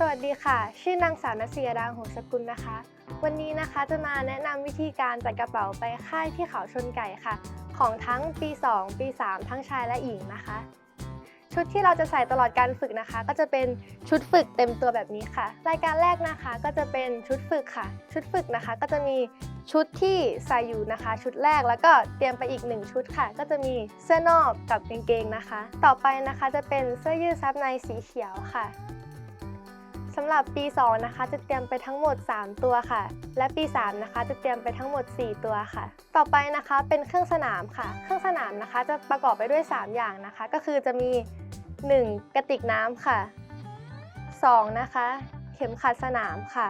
สวัสดีค่ะ ชื่อนางสาวนัสยดาหงสกุลนะคะ วันนี้นะคะจะมาแนะนำวิธีการจัดกระเป๋าไปค่ายที่เขาชนไก่ค่ะ ของทั้งปี 2 ปี 3 ทั้งชายและหญิงนะคะ ชุดที่เราจะใส่ตลอดการฝึกนะคะ ก็จะเป็นชุดฝึกเต็มตัวแบบนี้ค่ะ รายการแรกนะคะก็จะเป็นชุดฝึกค่ะ ชุดฝึกนะคะก็จะมีชุดที่ใส่อยู่นะคะ ชุดแรกแล้วก็เตรียมไปอีกหนึ่งชุดค่ะ ก็จะมีเสื้อนอกกับกางเกงนะคะ ต่อไปนะคะจะเป็นเสื้อยืดซับในสีเขียวค่ะ สำหรับปี 2 นะคะ จะเตรียมไปทั้งหมด 3 ตัวค่ะ และปี 3 นะคะ จะเตรียมไปทั้งหมด 4 ตัวค่ะ ต่อไปนะคะเป็นเครื่องสนามค่ะ เครื่องสนามนะคะจะประกอบไปด้วย 3 อย่างนะคะ ก็คือจะมี 1. กระติกน้ำค่ะ 2. นะคะ เข็มขัดสนามค่ะ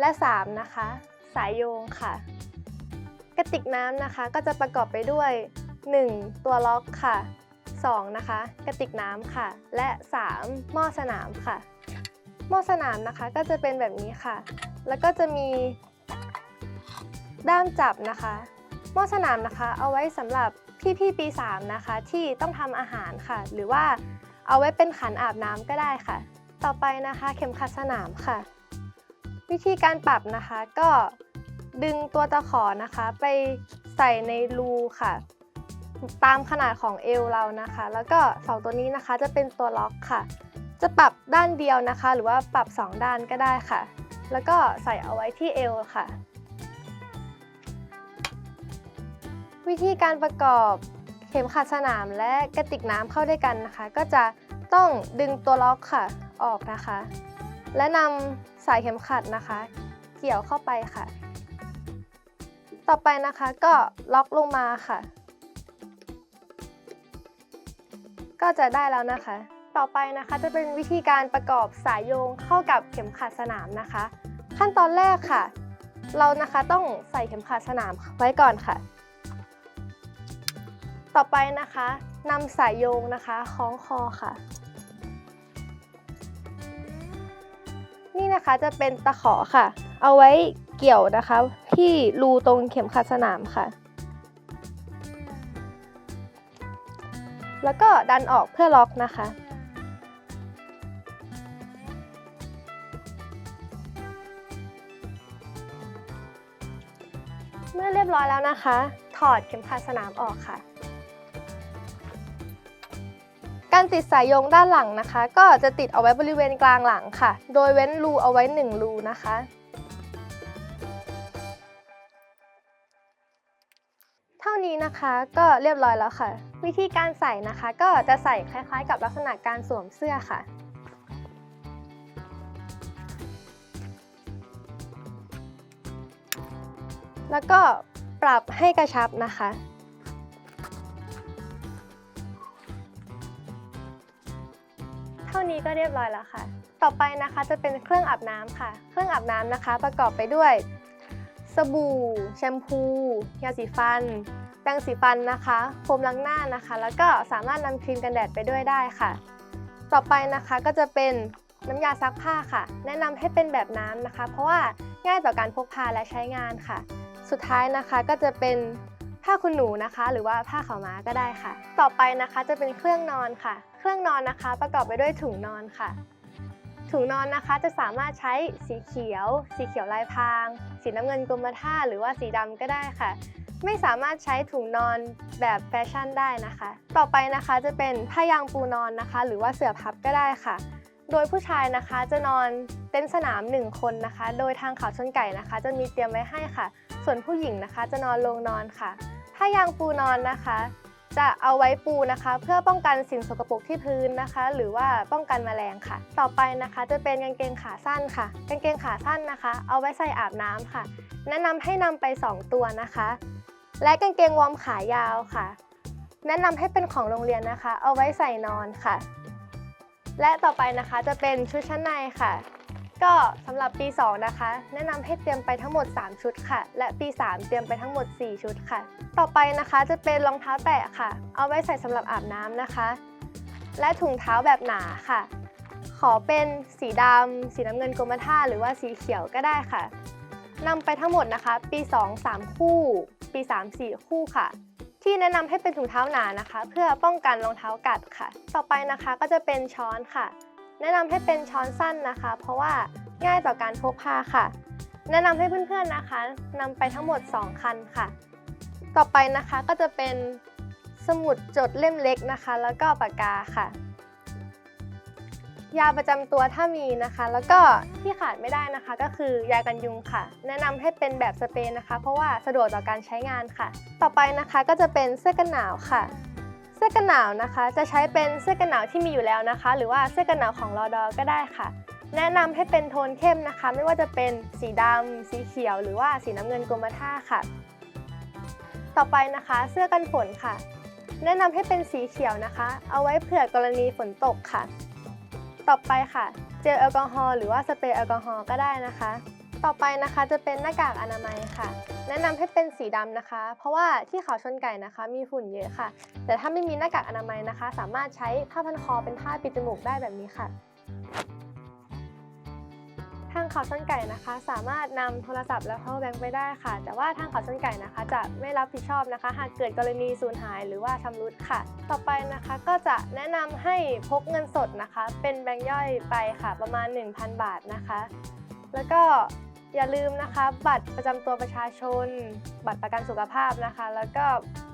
และ 3. นะคะ สายโยงค่ะ กระติกน้ำนะคะก็จะประกอบไปด้วย 1. ตัวล็อกค่ะ 2. นะคะ กระติกน้ำค่ะ และ 3. หม้อสนามค่ะ หม้อสนามนะคะก็จะเป็นแบบนี้ค่ะ แล้วก็จะมีด้ามจับนะคะหม้อสนามนะคะเอาไว้สำหรับพี่ๆปี 3 นะคะ ที่ต้องทำอาหารค่ะ หรือว่าเอาไว้เป็นขันอาบน้ำก็ได้ค่ะ ต่อไปนะคะเข็มขัดสนามค่ะ วิธีการปรับนะคะก็ดึงตัวตะขอนะคะไปใส่ในรูค่ะ ตามขนาดของเอวเรานะคะ แล้วก็สองตัวนี้นะคะจะเป็นตัวล็อกค่ะ จะปรับด้านเดียวนะคะ หรือว่าปรับ 2 ด้านก็ได้ค่ะ แล้วก็ใส่เอาไว้ที่เอวค่ะ วิธีการประกอบเข็มขัดสนามและกระติกน้ำเข้าด้วยกันนะคะ ก็จะต้องดึงตัวล็อกค่ะออกนะคะ และนำสายเข็มขัดนะคะ เกี่ยวเข้าไปค่ะ ต่อไปนะคะก็ล็อกลงมาค่ะ ก็จะได้แล้วนะคะ ต่อไปนะคะจะเป็นวิธีการประกอบสายโยงเข้ากับเข็มขัดสนามนะคะ ขั้นตอนแรกค่ะ เรานะคะต้องใส่เข็มขัดสนามไว้ก่อนค่ะ ต่อไปนะคะนำสายโยงนะคะคล้องคอค่ะ นี่นะคะจะเป็นตะขอค่ะ เอาไว้เกี่ยวนะคะที่รูตรงเข็มขัดสนามค่ะแล้วก็ดันออกเพื่อล็อกนะคะ ยบร้อยแล้วนะคะ ถอดเข็มขัดสนามออกค่ะ การติดสายโยงด้านหลังนะคะ ก็จะติดเอาไว้บริเวณกลางหลังค่ะ โดยเว้นรูเอาไว้ 1 รูนะคะ เท่านี้นะคะก็เรียบร้อยแล้วค่ะ วิธีการใส่นะคะ ก็จะใส่คล้ายๆ กับลักษณะการสวมเสื้อค่ะแล้วก็ ปรับให้กระชับนะคะ เท่านี้ก็เรียบร้อยแล้วค่ะ ต่อไปนะคะจะเป็นเครื่องอาบน้ำค่ะ เครื่องอาบน้ำนะคะ ประกอบไปด้วย สบู่ แชมพู ยาสีฟัน แปรงสีฟันนะคะโฟมล้างหน้านะคะ แล้วก็สามารถนำครีมกันแดดไปด้วยได้ค่ะ ต่อไปนะคะก็จะเป็นน้ำยาซักผ้าค่ะ แนะนำให้เป็นแบบน้ำนะคะ เพราะว่าง่ายต่อการพกพาและใช้งานค่ะ สุดท้ายนะคะก็จะเป็นผ้าคุณหนูนะคะ หรือว่าผ้าขาวม้าก็ได้ค่ะ ต่อไปนะคะจะเป็นเครื่องนอนค่ะ เครื่องนอนนะคะประกอบไปด้วยถุงนอนค่ะ ถุงนอนนะคะจะสามารถใช้สีเขียว สีเขียวลายพราง สีน้ำเงินกรมท่าหรือว่าสีดำก็ได้ค่ะ ไม่สามารถใช้ถุงนอนแบบแฟชั่นได้นะคะ ต่อไปนะคะจะเป็นผ้ายางปูนอนนะคะ หรือว่าเสื่อพับก็ได้ค่ะ โดยผู้ชายนะคะจะนอนเต็นท์สนาม 1 คนนะคะ โดยทางเขาชนไก่นะคะ จะมีเตรียมไว้ให้ค่ะ ส่วนผู้หญิงนะคะจะนอนลงนอนค่ะผ้ายางปูนอนนะคะ จะเอาไว้ปูนะคะ เพื่อป้องกันสิ่งสกปรกที่พื้นนะคะ หรือว่าป้องกันแมลงค่ะ ต่อไปนะคะจะเป็นกางเกงขาสั้นค่ะ กางเกงขาสั้นนะคะ เอาไว้ใส่อาบน้ำค่ะ แนะนำให้นำไป 2 ตัวนะคะ และกางเกงวอร์มขายาวค่ะ แนะนำให้เป็นของโรงเรียนนะคะ เอาไว้ใส่นอนค่ะ และต่อไปนะคะจะเป็นชุดชั้นในค่ะ ก็สำหรับปี 2 นะคะ แนะนำให้เตรียมไปทั้งหมด 3 ชุดค่ะ และปี 3 เตรียมไปทั้งหมด 4 ชุดค่ะ ต่อไปนะคะจะเป็นรองเท้าแตะค่ะ เอาไว้ใส่สำหรับอาบน้ำนะคะ และถุงเท้าแบบหนาค่ะ ขอเป็นสีดำสีน้ำเงินกรมท่าหรือว่าสีเขียวก็ได้ค่ะนำไปทั้งหมดนะคะ ปี 2 3 คู่ ปี 3 4 คู่ค่ะ ที่แนะนำให้เป็นถุงเท้าหนานะคะ เพื่อป้องกันรองเท้ากัดค่ะ ต่อไปนะคะก็จะเป็นช้อนค่ะ แนะนำให้เป็นช้อนสั้นนะคะ เพราะว่าง่ายต่อการพกพาค่ะ แนะนำให้เพื่อนๆนะคะนำไปทั้งหมด 2 คันค่ะ ต่อไปนะคะก็จะเป็นสมุดจดเล่มเล็กนะคะ แล้วก็ปากกาค่ะ ยาประจำตัวถ้ามีนะคะ แล้วก็ที่ขาดไม่ได้นะคะ ก็คือยากันยุงค่ะ แนะนำให้เป็นแบบสเปรย์นะคะ เพราะว่าสะดวกต่อการใช้งานค่ะ ต่อไปนะคะก็จะเป็นเสื้อกันหนาวค่ะ สื้อกันหนาวนะคะ จะใช้เป็นเสื้อกันหนาวที่มีอยู่แล้วนะคะ หรือว่าเสื้อกันหนาวของรอดอก็ได้ค่ะ แนะนำให้เป็นโทนเข้มนะคะ ไม่ว่าจะเป็นสีดำสีเขียว หรือว่าสีน้ำเงินกรมท่าค่ะ ต่อไปนะคะเสื้อกันฝนค่ะ แนะนำให้เป็นสีเขียวนะคะ เอาไว้เผื่อกรณีฝนตกค่ะ ต่อไปค่ะ เจลแอลกอฮอล์หรือว่าสเปรย์แอลกอฮอล์ก็ได้นะคะ ต่อไปนะคะจะเป็นหน้ากากอนามัยค่ะ แนะนำให้เป็นสีดำนะคะ เพราะว่าที่เขาชนไก่นะคะ มีฝุ่นเยอะค่ะ แต่ถ้าไม่มีหน้ากากอนามัยนะคะ สามารถใช้ผ้าพันคอเป็นผ้าปิดจมูกได้แบบนี้ค่ะ ทางเขาชนไก่นะคะ สามารถนำโทรศัพท์และ power bank ไปได้ค่ะ แต่ว่าทางเขาชนไก่นะคะ จะไม่รับผิดชอบนะคะ หากเกิดกรณีสูญหายหรือว่าชำรุดค่ะ ต่อไปนะคะก็จะแนะนำให้พกเงินสดนะคะ เป็นแบงค์ย่อยไปค่ะ ประมาณ 1,000 บาทนะคะแล้วก็ อย่าลืมนะคะ บัตรประจำตัวประชาชน บัตรประกันสุขภาพนะคะ แล้วก็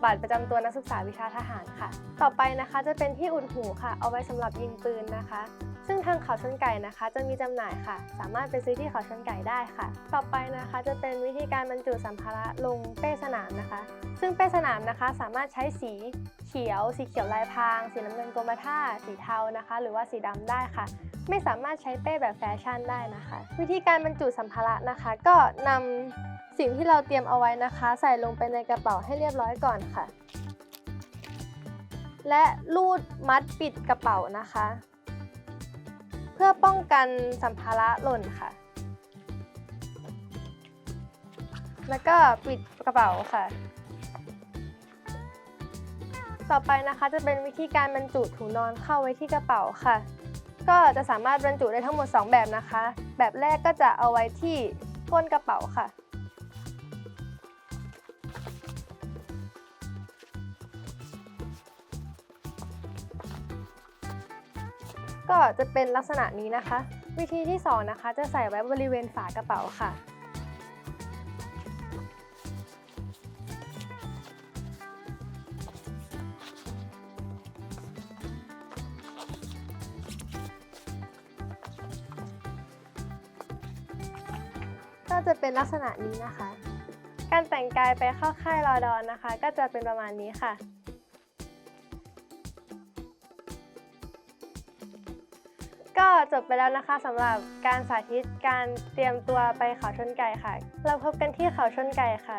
บัตรประจำตัวนักศึกษาวิชาทหารค่ะ ต่อไปนะคะจะเป็นที่อุดหูค่ะ เอาไว้สำหรับยิงปืนนะคะ ซึ่งทางเขาชนไก่นะคะ จะมีจำหน่ายค่ะ สามารถไปซื้อที่เขาชนไก่ได้ค่ะ ต่อไปนะคะจะเป็นวิธีการบรรจุสัมภาระลงเป้สนามนะคะ ซึ่งเป้สนามนะคะสามารถใช้สีเขียว สีเขียวลายพราง สีน้ำเงินกรมท่าสีเทานะคะ หรือว่าสีดำได้ค่ะ ไม่สามารถใช้เป้แบบแฟชั่นได้นะคะ วิธีการบรรจุสัมภาระนะคะ ก็นำสิ่งที่เราเตรียมเอาไว้นะคะ ใส่ลงไปในกระเป๋าให้เรียบร้อยก่อนค่ะ และลูดมัดปิดกระเป๋านะคะ เพื่อป้องกันสัมภาระหล่นค่ะ แล้วก็ปิดกระเป๋าค่ะต่อไปนะคะจะเป็นวิธีการบรรจุถุงนอนเข้าไว้ที่กระเป๋าค่ะ ก็จะสามารถบรรจุได้ทั้งหมด 2 แบบนะคะ แบบแรกก็จะเอาไว้ที่ก้นกระเป๋าค่ะ ก็จะเป็นลักษณะนี้นะคะ วิธีที่สองนะคะ จะใส่ไว้บริเวณฝากระเป๋าค่ะ ก็จะเป็นลักษณะนี้นะคะ การแต่งกายไปเข้าค่ายรอดอนนะคะ ก็จะเป็นประมาณนี้ค่ะ ก็จบไปแล้วนะคะสำหรับการสาธิตการเตรียมตัวไปเขาชนไก่ค่ะ เราพบกันที่เขาชนไก่ค่ะ